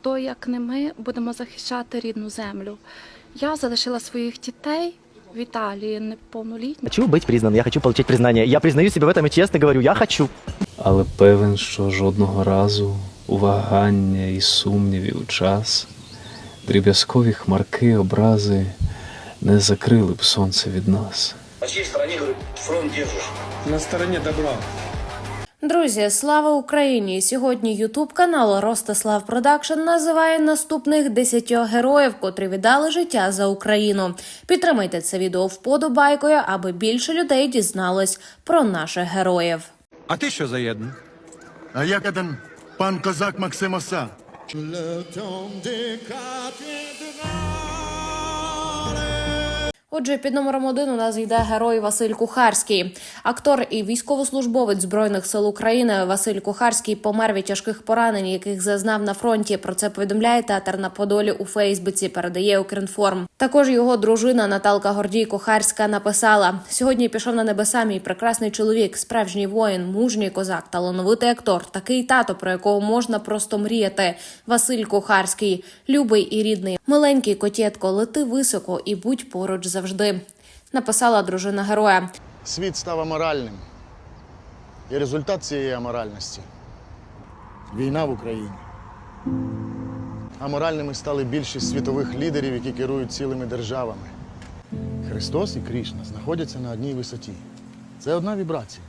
хто як не ми будемо захищати рідну землю. Я залишила своїх дітей в Італії неповнолітні. Хочу быть признан, я хочу получить признание. Я признаю себя в этом и честно говорю, я хочу. але певен, що жодного разу у вагання і сумнівів час дріб'язкові хмарки образи не закрили б сонце від нас. На стороне, говорит, фронт держишь? На стороне добра. Друзі, слава Україні! Сьогодні Ютуб канал Ростислав Продакшн називає наступних 10 героїв, котрі віддали життя за Україну. Підтримайте це відео вподобайкою, аби більше людей дізнались про наших героїв. А ти що за єдний? А як один пан козак Максим Оса? Отже, під номером один у нас йде герой Василь Кухарський. Актор і військовослужбовець збройних сил України Василь Кухарський помер від тяжких поранень, яких зазнав на фронті. Про це повідомляє театр на Подолі у Фейсбуці. Передає Укрінформ. Також його дружина Наталка Гордій Кухарська написала: сьогодні пішов на небеса мій прекрасний чоловік, справжній воїн, мужній козак, талановитий актор, такий тато, про якого можна просто мріяти. Василь Кухарський, любий і рідний, миленький котєтко, лети високо і будь поруч завжди. Написала дружина героя. Світ став аморальним. І результат цієї аморальності війна в Україні. Аморальними стали більшість світових лідерів, які керують цілими державами. Христос і Крішна знаходяться на одній висоті. Це одна вібрація.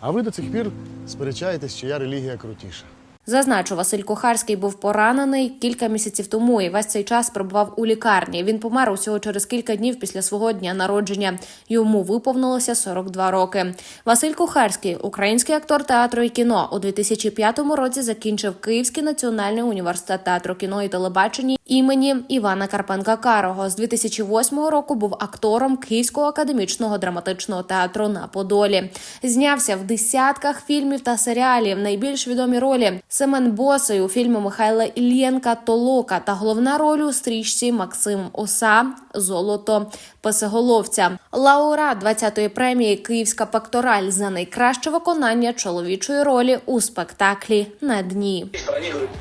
А ви до цих пір сперечаєтесь, чия релігія крутіша. Зазначу, Василь Кухарський був поранений кілька місяців тому і весь цей час перебував у лікарні. Він помер усього через кілька днів після свого дня народження. Йому виповнилося 42 роки. Василь Кухарський, український актор театру і кіно, у 2005 році закінчив Київський національний університет театру кіно і телебачення імені Івана Карпенка Карого. З 2008 року був актором Київського академічного драматичного театру на Подолі. Знявся в десятках фільмів та серіалів. Найбільш відомі ролі Семен Босий у фільмі Михайла Ільєнка Толока та головна роль у стрічці Максим Оса Золото Песеголовця. Лауреат 20-ї премії Київська пектораль за найкраще виконання чоловічої ролі у спектаклі на дні.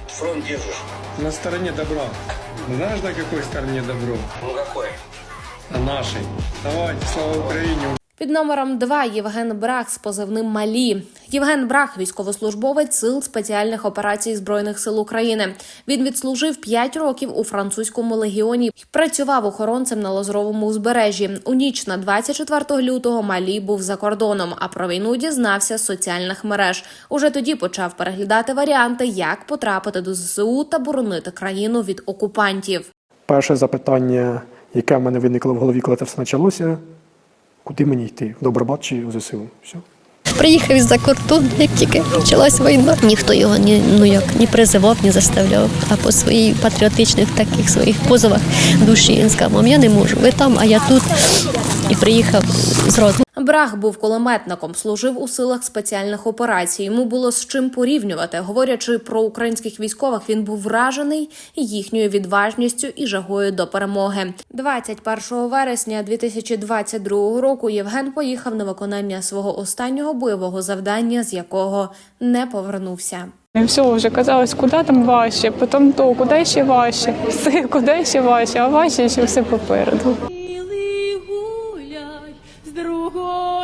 Фронт держишь? На стороне добра. Знаешь, на какой стороне добро? Ну какой? На нашей. Давайте, слава Украине. Під номером 2 Євген Брах з позивним Малі. Євген Брах, військовослужбовець сил спеціальних операцій збройних сил України. Він відслужив 5 років у французькому легіоні і працював охоронцем на Лозровому узбережжі. У ніч на 24 лютого Малі був за кордоном. А про війну дізнався з соціальних мереж. Уже тоді почав переглядати варіанти, як потрапити до ЗСУ та боронити країну від окупантів. Перше запитання, яке в мене виникло в голові, коли це все почалося, куди мені йти? В Добробат чи? Все. Приїхав із-за кордону, як тільки почалась війна. Ніхто його ні, ну як, ні призивав, ні заставляв. А по своїх патріотичних таких своїх позовах душі він сказав, мам, я не можу. Ви там, а я тут. І приїхав зразу. Брах був кулеметником, служив у силах спеціальних операцій. Йому було з чим порівнювати. Говорячи про українських військових, він був вражений їхньою відважністю і жагою до перемоги. 21 вересня 2022 року Євген поїхав на виконання свого останнього бойового завдання, з якого не повернувся. Все вже казалось, куди там важче, потім то, куди ще важче, все, куди ще важче, а важче ще все попереду.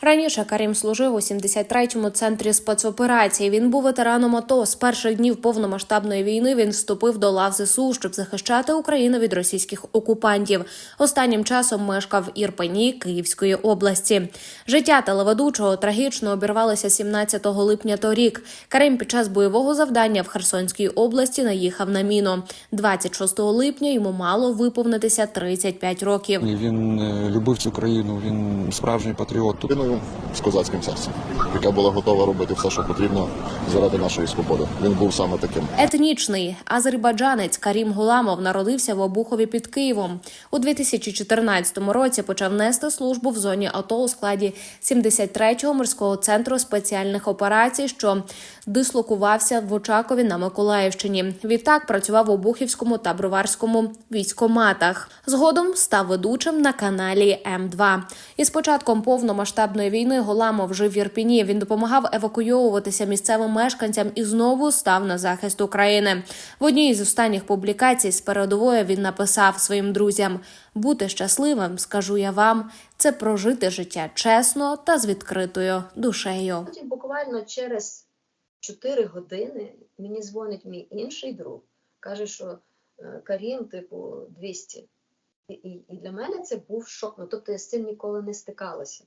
Раніше Карім служив у 73-му центрі спецоперацій. Він був ветераном АТО. З перших днів повномасштабної війни він вступив до лав ЗСУ, щоб захищати Україну від російських окупантів. Останнім часом мешкав в Ірпені Київської області. Життя телеведучого трагічно обірвалося 17 липня торік. Карим під час бойового завдання в Херсонській області наїхав на міну. 26 липня йому мало виповнитися 35 років. Він е, любив цю країну, він справжній патріот. Людиною з козацьким серцем, яка була готова робити все, що потрібно заради нашої свободи. Він був саме таким. Етнічний азербайджанець Карім Гуламов народився в Обухові під Києвом. У 2014 році почав нести службу в зоні АТО у складі 73-го морського центру спеціальних операцій, що дислокувався в Очакові на Миколаївщині. Відтак працював у Обухівському та Броварському військоматах. Згодом став ведучим на каналі М2. Із початком повномасштабної війни Голамов жив в Ірпіні. Він допомагав евакуйовуватися місцевим мешканцям і знову став на захист України. В одній із останніх публікацій з передової він написав своїм друзям: бути щасливим, скажу я вам, це прожити життя чесно та з відкритою душею. Потім буквально через 4 години мені дзвонить мій інший друг, каже, що е, Карін, типу, 200. І, і, для мене це був шок. Ну, тобто я з цим ніколи не стикалася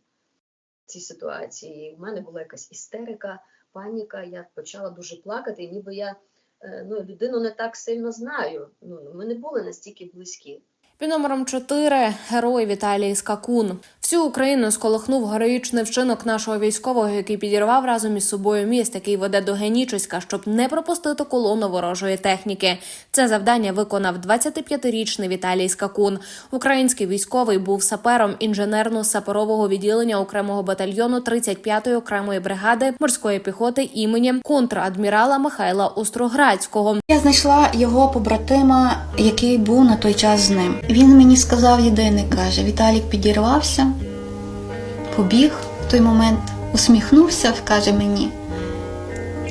цій ситуації. У мене була якась істерика, паніка, я почала дуже плакати, ніби я е, ну, людину не так сильно знаю. Ну, ми не були настільки близькі. Під номером 4 герой Віталій Скакун. Всю Україну сколихнув героїчний вчинок нашого військового, який підірвав разом із собою міст, який веде до Генічеська, щоб не пропустити колону ворожої техніки. Це завдання виконав 25-річний Віталій Скакун. Український військовий був сапером інженерно-саперового відділення окремого батальйону 35-ї окремої бригади морської піхоти імені контрадмірала Михайла Остроградського. Я знайшла його побратима, який був на той час з ним. Він мені сказав єдине, каже: Віталік підірвався, побіг в той момент, усміхнувся, каже мені,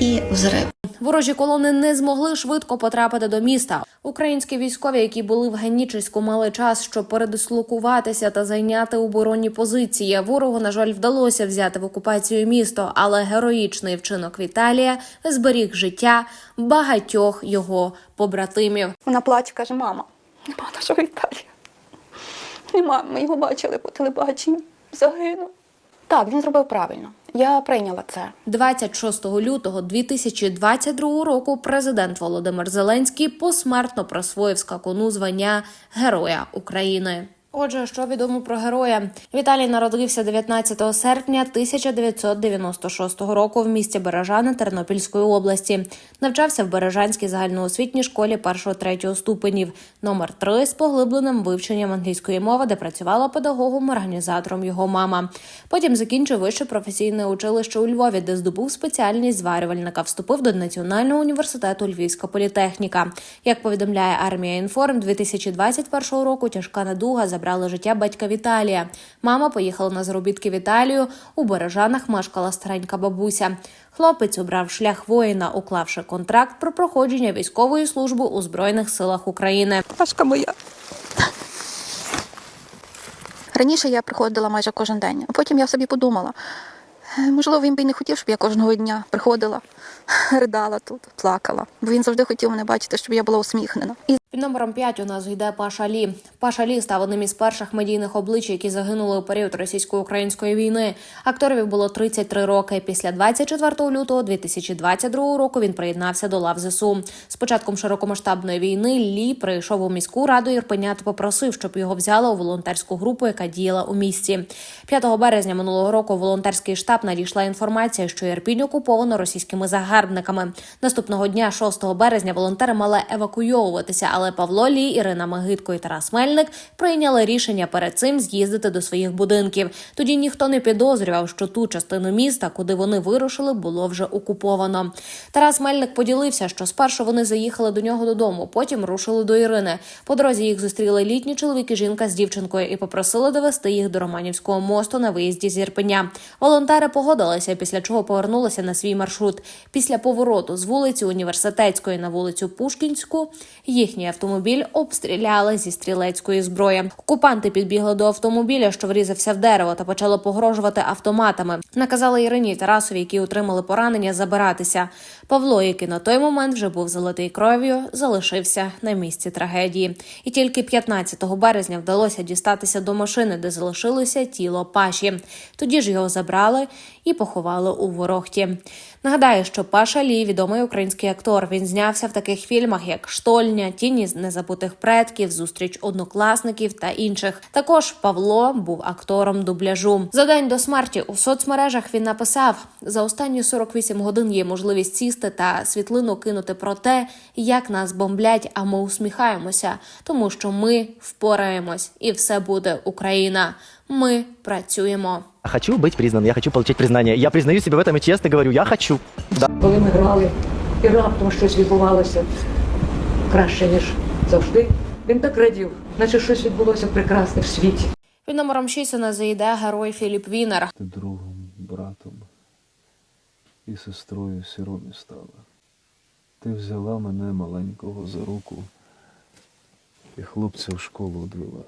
і взрив. Ворожі колони не змогли швидко потрапити до міста. Українські військові, які були в Генічеську, мали час, щоб передислокуватися та зайняти оборонні позиції. Ворогу, на жаль, вдалося взяти в окупацію місто, але героїчний вчинок Віталія зберіг життя багатьох його побратимів. Вона плаче, каже: мама, нема нашого Віталія. Нема, ми його бачили по телебаченню. Загинув. Так, він зробив правильно. Я прийняла це. 26 лютого 2022 року президент Володимир Зеленський посмертно присвоїв скакуну звання Героя України. Отже, що відомо про героя? Віталій народився 19 серпня 1996 року в місті Бережани Тернопільської області. Навчався в Бережанській загальноосвітній школі 1-3 ступенів, номер 3 з поглибленим вивченням англійської мови, де працювала педагогом-організатором його мама. Потім закінчив вище професійне училище у Львові, де здобув спеціальність зварювальника. Вступив до Національного університету Львівська політехніка. Як повідомляє армія інформ, 2021 року тяжка недуга забрала життя батька Віталія. Мама поїхала на заробітки в Італію. У Бережанах мешкала старенька бабуся. Хлопець обрав шлях воїна, уклавши контракт про проходження військової служби у збройних силах України. Пашка моя. Раніше я приходила майже кожен день, а потім я собі подумала. е, Можливо, він би й не хотів, щоб я кожного дня приходила, ридала тут, плакала. Бо він завжди хотів мене бачити, щоб я була усміхнена. І Під номером 5 у нас йде Паша Лі. Паша Лі став одним із перших медійних облич, які загинули у період російсько-української війни. Акторові було 33 роки. Після 24 лютого 2022 року він приєднався до лав ЗСУ. З початком широкомасштабної війни Лі прийшов у міську раду Ірпеня та попросив, щоб його взяли у волонтерську групу, яка діяла у місті. 5 березня минулого року в волонтерський штаб надійшла інформація, що Ірпінь окуповано російськими загарбниками. Наступного дня, 6 березня, волонтери мали евакуйовуватися, але Павло Лі, Ірина Магитко і Тарас Мельник прийняли рішення перед цим з'їздити до своїх будинків. Тоді ніхто не підозрював, що ту частину міста, куди вони вирушили, було вже окуповано. Тарас Мельник поділився, що спершу вони заїхали до нього додому, потім рушили до Ірини. По дорозі їх зустріли літні чоловік і жінка з дівчинкою і попросили довести їх до Романівського мосту на виїзді з Ірпеня. Волонтери погодилися, після чого повернулися на свій маршрут. Після повороту з вулиці Університетської на вулицю Пушкінську автомобіль обстріляли зі стрілецької зброї. Окупанти підбігли до автомобіля, що врізався в дерево, та почали погрожувати автоматами. Наказали Ірині Тарасові, які отримали поранення, забиратися. Павло, який на той момент вже був залитий кров'ю, залишився на місці трагедії. І тільки 15 березня вдалося дістатися до машини, де залишилося тіло Паші. Тоді ж його забрали і поховали у Ворохті. Нагадаю, що Паша Лі відомий український актор. Він знявся в таких фільмах, як Штольня, Тіні незабутих предків, Зустріч однокласників та інших. Також Павло був актором дубляжу. За день до смерті у соцмережах він написав: за останні 48 годин є можливість сісти та світлину кинути про те, як нас бомблять, а ми усміхаємося, тому що ми впораємось, і все буде Україна. Ми працюємо. Хочу быть признан, я хочу получить признание. Я признаю себя в этом и честно говорю, я хочу. Да. Коли ми грали, і раптом щось відбувалося краще, ніж завжди. Він так радів, наче щось відбулося прекрасне в світі. Під номером 6 у нас заїде герой Філіп Вінер. Ти другом, братом і сестрою сіромі стала. Ти взяла мене маленького за руку і хлопця в школу одвела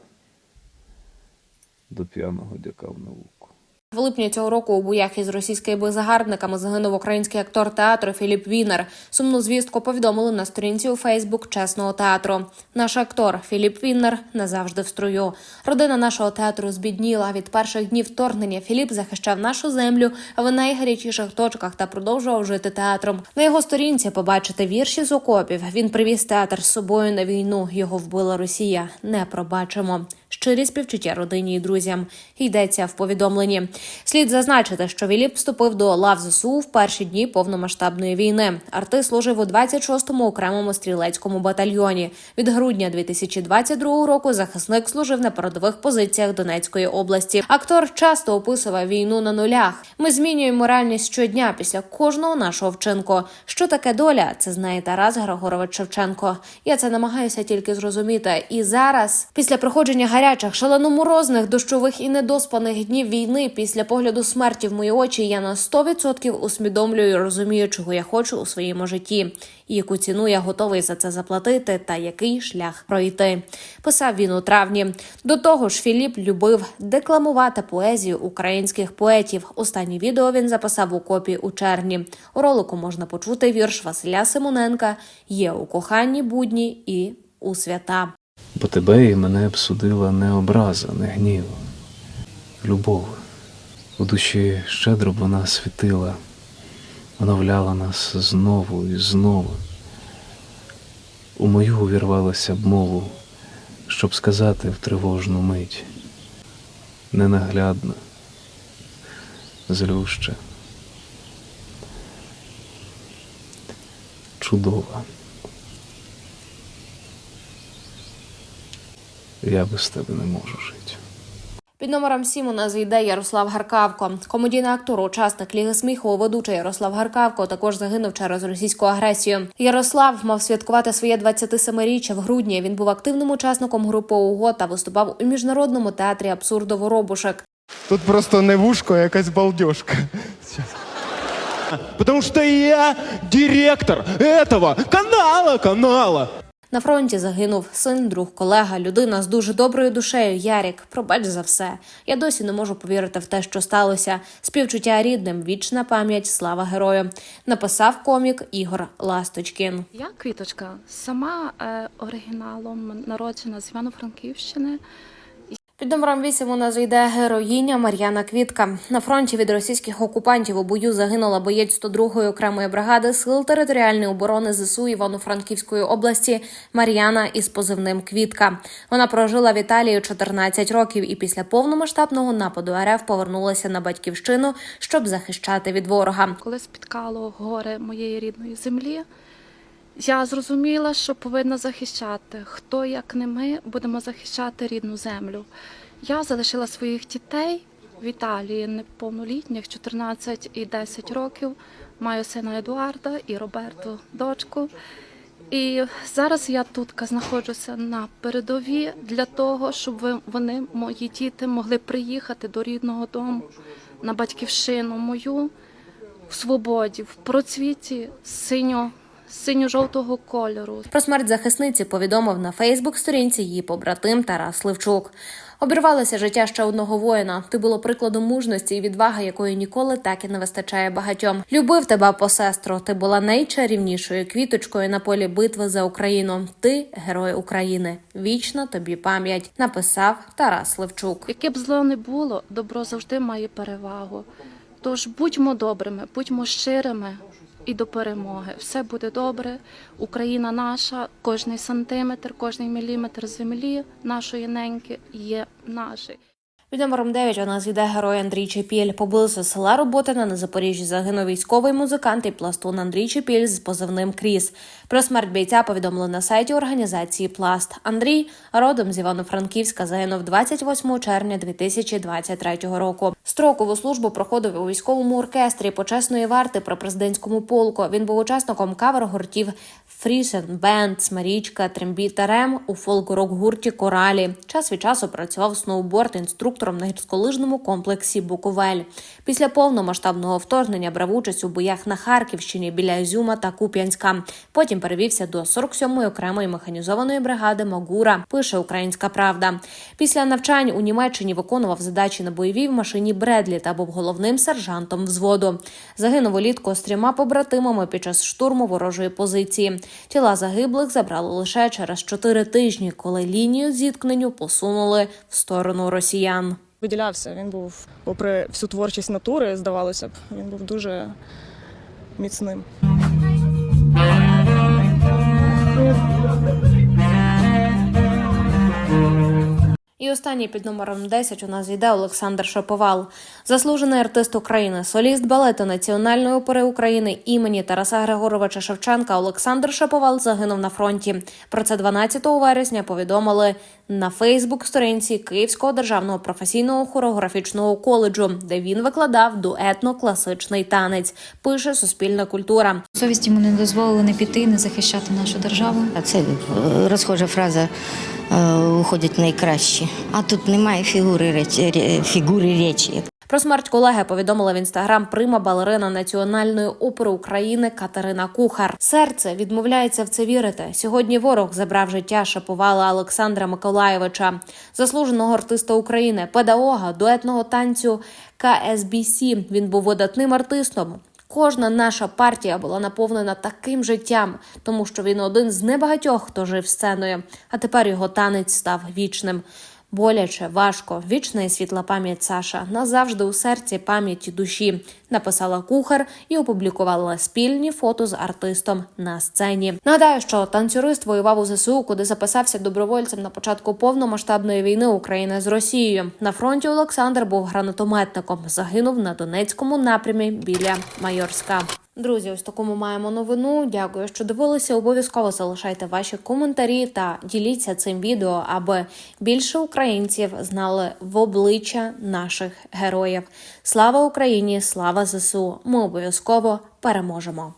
до п'яного дяка в науку. В липні цього року у боях із російськими загарбниками загинув український актор театру Філіп Вінер. Сумну звістку повідомили на сторінці у Фейсбук чесного театру. Наш актор Філіп Віннер назавжди в строю. Родина нашого театру збідніла від перших днів вторгнення. Філіп захищав нашу землю в найгарячіших точках та продовжував жити театром. На його сторінці побачите вірші з окопів. Він привіз театр з собою на війну. Його вбила Росія. Не пробачимо. Щирі співчуття родині і друзям. Йдеться в повідомленні. Слід зазначити, що Віліп вступив до лав ЗСУ в перші дні повномасштабної війни. Артист служив у 26-му окремому стрілецькому батальйоні. Від грудня 2022 року захисник служив на передових позиціях Донецької області. Актор часто описував війну на нулях. Ми змінюємо реальність щодня після кожного нашого вчинку. Що таке доля? Це знає Тарас Григорович Шевченко. Я це намагаюся тільки зрозуміти. І зараз, після проходження гарячих, шаленоморозних, дощових і недоспаних днів війни, після погляду смерті в мої очі, я на 100% усвідомлюю і розумію, чого я хочу у своєму житті, і яку ціну я готовий за це заплатити, та який шлях пройти. Писав він у травні. До того ж, Філіп любив декламувати поезію українських поетів. Останнє відео він записав у копі у червні. У ролику можна почути вірш Василя Симоненка Є у коханні будні і у свята. Бо тебе і мене б судила не образа, не гнів, любов. У душі щедро б вона світила, оновляла нас знову і знову. У мою увірвалася б мову, щоб сказати в тривожну мить. Ненаглядна, злюща, чудова. Я без тебе не можу жити. Під номером 7 у нас йде Ярослав Гаркавко. Комедійний актор, учасник Ліги сміху, ведучий Ярослав Гаркавко також загинув через російську агресію. Ярослав мав святкувати своє 27-річчя в грудні. Він був активним учасником групи УГО та виступав у міжнародному театрі абсурду Воробушек. Тут просто не вушко, а якась балдежка. Потому что я директор этого канала, канала. На фронті загинув син, друг, колега, людина з дуже доброю душею. Ярік, пробач за все. Я досі не можу повірити в те, що сталося. Співчуття рідним, вічна пам'ять, слава герою. Написав комік Ігор Ласточкін. Я квіточка, сама е, оригіналом народжена з Івано-Франківщини. Під номером 8 у нас йде героїня Мар'яна Квітка. На фронті від російських окупантів у бою загинула боєць 102-ї окремої бригади сил територіальної оборони ЗСУ Івано-Франківської області Мар'яна із позивним Квітка. Вона прожила в Італії 14 років і після повномасштабного нападу РФ повернулася на батьківщину, щоб захищати від ворога. Коли спіткало горе моєї рідної землі, я зрозуміла, що повинна захищати. Хто, як не ми, будемо захищати рідну землю. Я залишила своїх дітей в Італії неповнолітніх, 14 і 10 років. Маю сина Едуарда і Роберту, дочку. І зараз я тут знаходжуся на передовій для того, щоб вони, мої діти, могли приїхати до рідного дому на батьківщину мою в свободі, в процвіті синьо, синьо-жовтого кольору. Про смерть захисниці повідомив на Фейсбук-сторінці її побратим Тарас Левчук. Обірвалося життя ще одного воїна. Ти було прикладом мужності і відваги, якої ніколи так і не вистачає багатьом. Любив тебе, посестро. Ти була найчарівнішою квіточкою на полі битви за Україну. Ти герой України. Вічна тобі пам'ять. Написав Тарас Левчук. Яке б зло не було, добро завжди має перевагу. Тож будьмо добрими, будьмо щирими і до перемоги. Все буде добре. Україна наша, кожний сантиметр, кожний міліметр землі нашої неньки є наший. Під номером 9 у нас йде герой Андрій Чепіль. Поблизу села Роботина на Запоріжжі загинув військовий музикант і пластун Андрій Чепіль з позивним Кріс. Про смерть бійця повідомили на сайті організації Пласт. Андрій родом з Івано-Франківська загинув 28 червня 2023 року. Строкову службу проходив у військовому оркестрі почесної варти при президентському полку. Він був учасником кавер-гуртів Фрісен Бенд, Смарічка, Трембіт та Рем у фолк-рок гурті Коралі. Час від часу працював сноуборд-інструктором на гірськолижному комплексі Буковель. Після повномасштабного вторгнення брав участь у боях на Харківщині біля Ізюма та Куп'янська. Потім перевівся до 47-ї окремої механізованої бригади Магура. Пише Українська Правда. Після навчань у Німеччині виконував задачі на бойовій машині Бредлі та був головним сержантом взводу. Загинув улітку з трьома побратимами під час штурму ворожої позиції. Тіла загиблих забрали лише через чотири тижні, коли лінію зіткненню посунули в сторону росіян. Виділявся. Він був, попри всю творчість натури, здавалося б, він був дуже міцним. І останній під номером 10 у нас йде Олександр Шаповал, заслужений артист України, соліст балету Національної опери України імені Тараса Григоровича Шевченка. Олександр Шаповал загинув на фронті. Про це 12 вересня повідомили на Фейсбук-сторінці Київського державного професійного хореографічного коледжу, де він викладав дуетно-класичний танець. Пише Суспільна культура. Совість йому не дозволила не піти, не захищати нашу державу. Це е, розхожа фраза е, уходять найкращі. А тут немає фігури речі, фігури речі. Про смерть колеги повідомила в інстаграм прима балерина Національної опери України Катерина Кухар. Серце відмовляється в це вірити. Сьогодні ворог забрав життя шаповала Олександра Миколаєвича, заслуженого артиста України, педагога, дуетного танцю КСБС. Він був видатним артистом. Кожна наша партія була наповнена таким життям, тому що він один з небагатьох, хто жив сценою. А тепер його танець став вічним. Боляче, важко, вічна і світла пам'ять Саша назавжди у серці пам'яті душі. Написала кухар і опублікувала спільні фото з артистом на сцені. Нагадаю, що танцюрист воював у ЗСУ, куди записався добровольцем на початку повномасштабної війни України з Росією. На фронті Олександр був гранатометником. Загинув на Донецькому напрямі біля Майорська. Друзі, ось такому маємо новину. Дякую, що дивилися. Обов'язково залишайте ваші коментарі та діліться цим відео, аби більше українців знали в обличчя наших героїв. Слава Україні! Слава ЗСУ! Ми обов'язково переможемо!